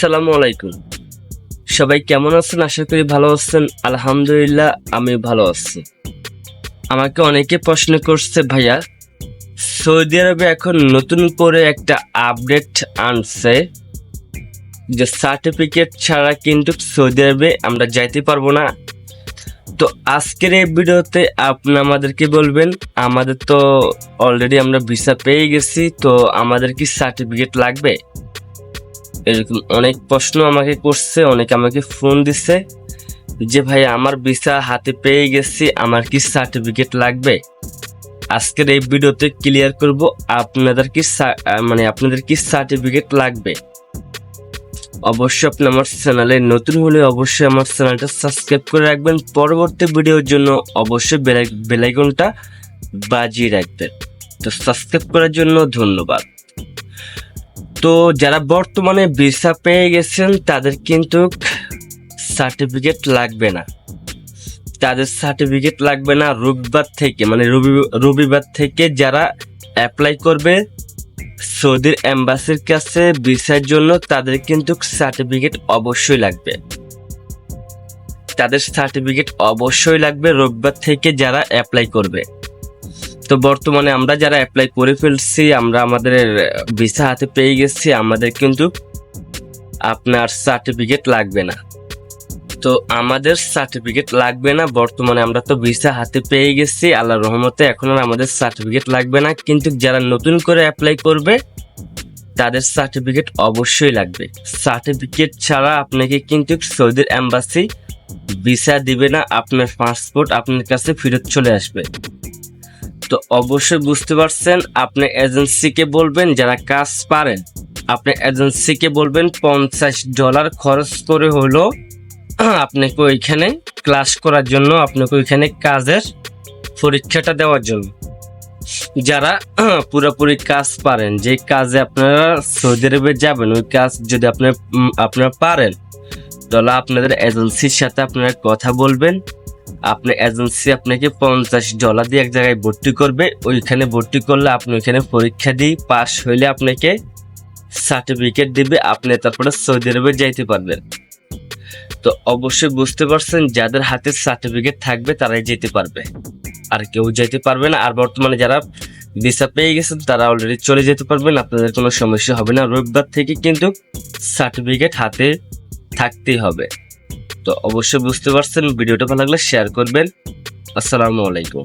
আসসালামু আলাইকুম। সবাই কেমন আছেন? আশা করি ভালো আছেন। আলহামদুলিল্লাহ আমি ভালো আছি। আমাকে অনেকে প্রশ্ন করছে, ভাইয়া, সৌদি আরবে এখন নতুন করে একটা আপডেট আনছে যে সার্টিফিকেট ছাড়া কিন্তু সৌদি আরবে আমরা যাইতে পারব না। তো আজকের এই ভিডিওতে আপনি আমাদেরকে বলবেন, আমাদের তো অলরেডি আমরা ভিসা পেয়ে গেছি, তো আমাদের কি সার্টিফিকেট লাগবে? এরকম অনেক প্রশ্ন আমাকে করছে, অনেকে আমাকে ফোন দিছে যে ভাই আমার ভিসা হাতে পেয়ে গেছি, আমার কি সার্টিফিকেট লাগবে? আজকের এই ভিডিওতে ক্লিয়ার করব আপনাদের কি মানে আপনাদের কি সার্টিফিকেট লাগবে। অবশ্যই আপনি আমার চ্যানেলে নতুন হলে অবশ্যই আমার চ্যানেলটা সাবস্ক্রাইব করে রাখবেন। পরবর্তী ভিডিওর জন্য অবশ্যই বেলাই- বেলাইকনটা বাজিয়ে রাখবেন। তো সাবস্ক্রাইব করার জন্য ধন্যবাদ। তো যারা বর্তমানে ভিসা পেয়ে গেছেন, তাদের কিন্তু সার্টিফিকেট লাগবে না। তাদের সার্টিফিকেট লাগবে না রবিবার থেকে মানে রবি- রবিবার থেকে যারা অ্যাপ্লাই করবে সৌদির এম্বাসির কাছে ভিসার জন্য, তাদের কিন্তু সার্টিফিকেট অবশ্যই লাগবে। তাদের সার্টিফিকেট অবশ্যই লাগবে রবিবার থেকে যারা অ্যাপ্লাই করবে। তো বর্তমানে আমরা যারা অ্যাপ্লাই করে ফেলছি, আমরা আমাদের ভিসা হাতে পেয়ে গেছি, আমাদের কিন্তু আপনার সার্টিফিকেট লাগবে না। তো আমাদের সার্টিফিকেট লাগবে না, বর্তমানে আমরা তো ভিসা হাতে পেয়ে গেছি, আল্লাহর রহমতে এখন আর আমাদের সার্টিফিকেট লাগবে না, কিন্তু যারা নতুন করে অ্যাপ্লাই করবে, তাদের সার্টিফিকেট অবশ্যই লাগবে। সার্টিফিকেট ছাড়া আপনাকে কিন্তু সৌদির অ্যাম্বাসি ভিসা দিবে না, আপনার পাসপোর্ট আপনার কাছে ফেরত চলে আসবে। তো অবশ্যই বুঝতে পারছেন, আপনি এজেন্সিকে বলবেন যারা কাজ পারেন আপনি এজেন্সিকে বলবেন, পঞ্চাশ ডলার খরচ করে হলো আপনাকে ওইখানে ক্লাস করার জন্য, আপনাকে ওইখানে কাজের পরীক্ষাটা দেওয়ার জন্য। যারা পুরোপুরি কাজ পারেন, যে কাজে আপনারা সৌদি আরবে যাবেন, ওই কাজ যদি আপনার আপনারা পারেন, তাহলে আপনাদের এজেন্সির সাথে আপনারা কথা বলবেন। আপনি এজেন্সি আপনাকে পঞ্চাশ ডলার দিয়ে এক জায়গায় ভর্তি করবে। ওইখানে ভর্তি করলে আপনি ওইখানে পরীক্ষা দিয়ে পাশ হইলে আপনাকে সার্টিফিকেট দিবে। আপনি তারপরে সৌদি আরবে যাইতে পারবেন। তো অবশ্যই বুঝতে পারছেন, যাদের হাতে সার্টিফিকেট থাকবে তারাই যেতে পারবে। আর কেউ যেতে পারবে না। আর বর্তমানে যারা ভিসা পেয়ে গেছেন, তারা অলরেডি চলে যেতে পারবেন। আপনাদের কোনো সমস্যা হবে না। রবিবার থেকে কিন্তু সার্টিফিকেট হাতে থাকতেই হবে। তো অবশ্যই বুঝতে পারছেন ভিডিওটা ভালো লাগলে শেয়ার করবেন। আসসালামু আলাইকুম।